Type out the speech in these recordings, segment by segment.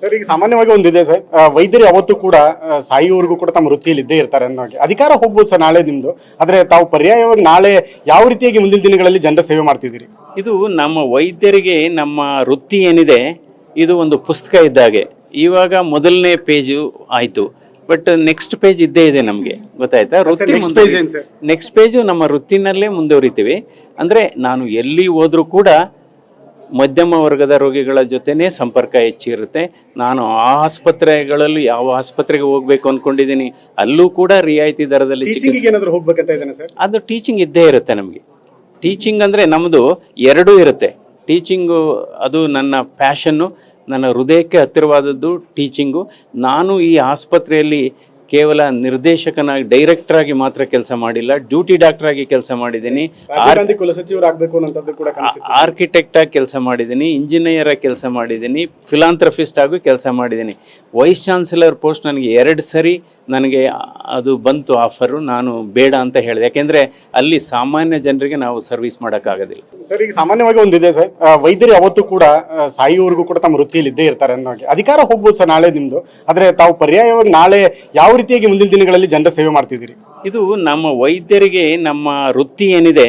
Sir ಈಗ ಸಾಮಾನ್ಯವಾಗಿ ಒಂದಿದೆ ಸರ್. ವೈದ್ಯರು ಯಾವತ್ತೂ ಕೂಡ ಸಾಯುವವರೆಗೂ ಕೂಡ ತಮ್ಮ ವೃತ್ತಿಯಲ್ಲಿ ಇದ್ದೇ ಇರ್ತಾರೆ ಅನ್ನೋ ಹಾಗೆ. ಅಧಿಕಾರ ಹೋಗ್ಬೋದು ಸರ್ ನಾಳೆ ನಿಮ್ದು. ಆದ್ರೆ ತಾವು ಪರ್ಯಾಯವಾಗಿ ನಾಳೆ ಯಾವ ರೀತಿಯಾಗಿ ಮುಂದಿನ ದಿನಗಳಲ್ಲಿ ಜನರ ಸೇವೆ ಮಾಡ್ತಿದ್ದೀರಿ? ಇದು ನಮ್ಮ ವೈದ್ಯರಿಗೆ ನಮ್ಮ ವೃತ್ತಿ ಏನಿದೆ ಇದು ಒಂದು ಪುಸ್ತಕ ಇದ್ದಾಗೆ ಇವಾಗ ಮೊದಲನೇ ಪೇಜು ಆಯಿತು. ಬಟ್ ನೆಕ್ಸ್ಟ್ ಪೇಜ್ ಇದ್ದೇ ಇದೆ ನಮಗೆ. ಗೊತ್ತಾಯ್ತಾ? ವೃತ್ತಿ ನೆಕ್ಸ್ಟ್ ಪೇಜು ನಮ್ಮ ವೃತ್ತಿನಲ್ಲೇ ಮುಂದುವರಿತೀವಿ. ಅಂದರೆ ನಾನು ಎಲ್ಲಿ ಹೋದ್ರು ಕೂಡ ಮಧ್ಯಮ ವರ್ಗದ ರೋಗಿಗಳ ಜೊತೆನೇ ಸಂಪರ್ಕ ಹೆಚ್ಚಿರುತ್ತೆ. ನಾನು ಆ ಆಸ್ಪತ್ರೆಗಳಲ್ಲಿ ಯಾವ ಆಸ್ಪತ್ರೆಗೆ ಹೋಗ್ಬೇಕು ಅಂದ್ಕೊಂಡಿದ್ದೀನಿ ಅಲ್ಲೂ ಕೂಡ ರಿಯಾಯಿತಿ ದರದಲ್ಲಿ ಚಿಕಿತ್ಸೆ. ಏನಾದ್ರು ಹೋಗ್ಬೇಕಂತ ಇದ್ದಾನೆ ಸರ್? ಅದು ಟೀಚಿಂಗ್ ಇದ್ದೇ ಇರುತ್ತೆ ನಮಗೆ. ಟೀಚಿಂಗ್ ಅಂದರೆ ನಮ್ಮದು ಎರಡೂ ಇರುತ್ತೆ. ಟೀಚಿಂಗು ಅದು ನನ್ನ ಪ್ಯಾಷನ್ನು ನನ್ನ ಹೃದಯಕ್ಕೆ ಹತ್ತಿರವಾದದ್ದು ಟೀಚಿಂಗು ನಾನು ಈ ಆಸ್ಪತ್ರೆಯಲ್ಲಿ ಕೇವಲ ನಿರ್ದೇಶಕನಾಗಿ ಡೈರೆಕ್ಟರ್ ಆಗಿ ಮಾತ್ರ ಕೆಲಸ ಮಾಡಿಲ್ಲ ಡ್ಯೂಟಿ ಡಾಕ್ಟರ್ ಆಗಿ ಕೆಲಸ ಮಾಡಿದ್ದೀನಿ. ಆರ್ಕಿಟೆಕ್ಟ್ ಆಗಿ ಕೆಲಸ ಮಾಡಿದ್ದೀನಿ ಇಂಜಿನಿಯರ್ ಆಗಿ ಕೆಲಸ ಮಾಡಿದ್ದೀನಿ ಫಿಲಾಂಥ್ರಫಿಸ್ಟ್ ಆಗಿ ಕೆಲಸ ಮಾಡಿದ್ದೀನಿ. ವೈಸ್ ಚಾನ್ಸಲರ್ ಪೋಸ್ಟ್ ನನಗೆ ಎರಡು ಸರಿ ನನಗೆ ಅದು ಬಂತು ಆಫರು ನಾನು ಬೇಡ ಅಂತ ಹೇಳಿದೆ. ಯಾಕೆಂದ್ರೆ ಅಲ್ಲಿ ಸಾಮಾನ್ಯ ಜನರಿಗೆ ನಾವು ಸರ್ವಿಸ್ ಮಾಡೋಕ್ಕಾಗೋದಿಲ್ಲ. ಸರ್ ಈಗ ಸಾಮಾನ್ಯವಾಗಿ ಒಂದಿದೆ ಸರ್. ವೈದ್ಯರು ಯಾವತ್ತೂ ಕೂಡ ಸಾಯುವವರೆಗೂ ಕೂಡ ತಮ್ಮ ವೃತ್ತಿಯಲ್ಲಿ ಇದ್ದೇ ಇರ್ತಾರೆ ಅನ್ನೋ ಹಾಗೆ ಅಧಿಕಾರ ಹೋಗ್ಬೋದು ಸರ್ ನಾಳೆ ನಿಮ್ದು. ಆದ್ರೆ ತಾವು ಪರ್ಯಾಯವಾಗಿ ನಾಳೆ ಯಾವ ರೀತಿಯಾಗಿ ಮುಂದಿನ ದಿನಗಳಲ್ಲಿ ಜನರ ಸೇವೆ ಮಾಡ್ತಿದ್ದೀರಿ. ಇದು ನಮ್ಮ ವೈದ್ಯರಿಗೆ ನಮ್ಮ ವೃತ್ತಿ ಏನಿದೆ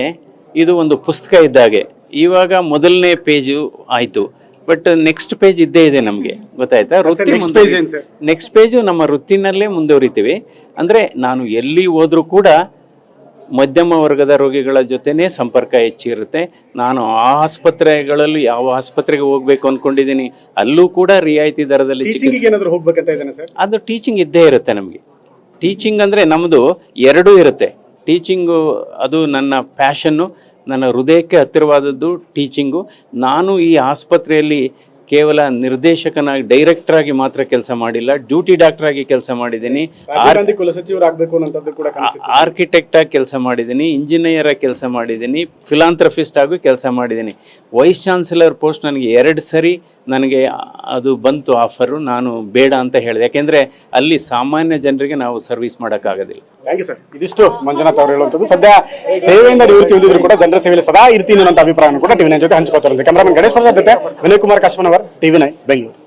ಇದು ಒಂದು ಪುಸ್ತಕ ಇದ್ದಾಗೆ ಇವಾಗ ಮೊದಲನೇ ಪೇಜು ಆಯಿತು. ಬಟ್ ನೆಕ್ಸ್ಟ್ ಪೇಜ್ ಇದ್ದೇ ಇದೆ ನಮಗೆ. ಗೊತ್ತಾಯ್ತಾ? ವೃತ್ತಿ next page ಏನ್ sir? ನೆಕ್ಸ್ಟ್ ಪೇಜು ನಮ್ಮ ವೃತ್ತಿನಲ್ಲೇ ಮುಂದುವರಿತೀವಿ. ಅಂದರೆ ನಾನು ಎಲ್ಲಿ ಹೋದರೂ ಕೂಡ ಮಧ್ಯಮ ವರ್ಗದ ರೋಗಿಗಳ ಜೊತೆನೇ ಸಂಪರ್ಕ ಹೆಚ್ಚಿರುತ್ತೆ. ನಾನು ಆ ಆಸ್ಪತ್ರೆಗಳಲ್ಲಿ ಯಾವ ಆಸ್ಪತ್ರೆಗೆ ಹೋಗ್ಬೇಕು ಅಂದ್ಕೊಂಡಿದ್ದೀನಿ ಅಲ್ಲೂ ಕೂಡ ರಿಯಾಯಿತಿ ದರದಲ್ಲಿ ಚಿಕಿತ್ಸೆ ಏನಾದ್ರು ಹೋಗ್ಬೇಕಂತ ಇದ್ದಾನೆ ಸರ್? ಅದು ಟೀಚಿಂಗ್ ಇದ್ದೇ ಇರುತ್ತೆ ನಮಗೆ. ಟೀಚಿಂಗ್ ಅಂದರೆ ನಮ್ಮದು ಎರಡೂ ಇರುತ್ತೆ. ಟೀಚಿಂಗು ಅದು ನನ್ನ ಪ್ಯಾಷನ್ನು ನನ್ನ ಹೃದಯಕ್ಕೆ ಹತ್ತಿರವಾದದ್ದು ಟೀಚಿಂಗು ನಾನು ಈ ಆಸ್ಪತ್ರೆಯಲ್ಲಿ ಕೇವಲ ನಿರ್ದೇಶಕನಾಗಿ ಡೈರೆಕ್ಟರ್ ಆಗಿ ಮಾತ್ರ ಕೆಲಸ ಮಾಡಿಲ್ಲ ಡ್ಯೂಟಿ ಡಾಕ್ಟರ್ ಆಗಿ ಕೆಲಸ ಮಾಡಿದ್ದೀನಿ. ಆರ್ಕಿಟೆಕ್ಟ್ ಆಗಿ ಕೆಲಸ ಮಾಡಿದ್ದೀನಿ ಇಂಜಿನಿಯರ್ ಆಗಿ ಕೆಲಸ ಮಾಡಿದ್ದೀನಿ ಫಿಲಾಂಥ್ರಫಿಸ್ಟ್ ಆಗಿ ಕೆಲಸ ಮಾಡಿದ್ದೀನಿ. ವೈಸ್ ಚಾನ್ಸಲರ್ ಪೋಸ್ಟ್ ನನಗೆ ಎರಡು ಸರಿ ನನಗೆ ಅದು ಬಂತು ಆಫರು ನಾನು ಬೇಡ ಅಂತ ಹೇಳಿದೆ. ಯಾಕೆಂದರೆ ಅಲ್ಲಿ ಸಾಮಾನ್ಯ ಜನರಿಗೆ ನಾವು ಸರ್ವಿಸ್ ಮಾಡೋಕ್ಕಾಗೋದಿಲ್ಲ. Thank you sir? ಇದಿಷ್ಟು ಮಂಜುನಾಥ್ ಅವರು ಹೇಳುವಂಥದ್ದು. ಸದ್ಯ ಸೇವೆಯಿಂದ ನಿವೃತ್ತಿ ಹೊಂದಿದ್ರು ಕೂಡ ಜನರ ಸೇವೆಯಲ್ಲಿ ಸದಾ ಇರ್ತೀನಿ ಅನ್ನೋ ಅಭಿಪ್ರಾಯವನ್ನು ಕೂಡ ಟಿವಿ ನೈನ್ ಜೊತೆ ಹಂಚ್ಕೋತಾರೆ ಕ್ಯಾಮರಾಮನ್ ಗಣೇಶ್ ಪ್ರಸಾದ್ ಜೊತೆ ವಿನಯ್ ಕುಮಾರ್ ಕಾಶ್ಮನ್ ಅವರ್ ಟಿವಿ ನೈನ್ ಬೆಂಗಳೂರು.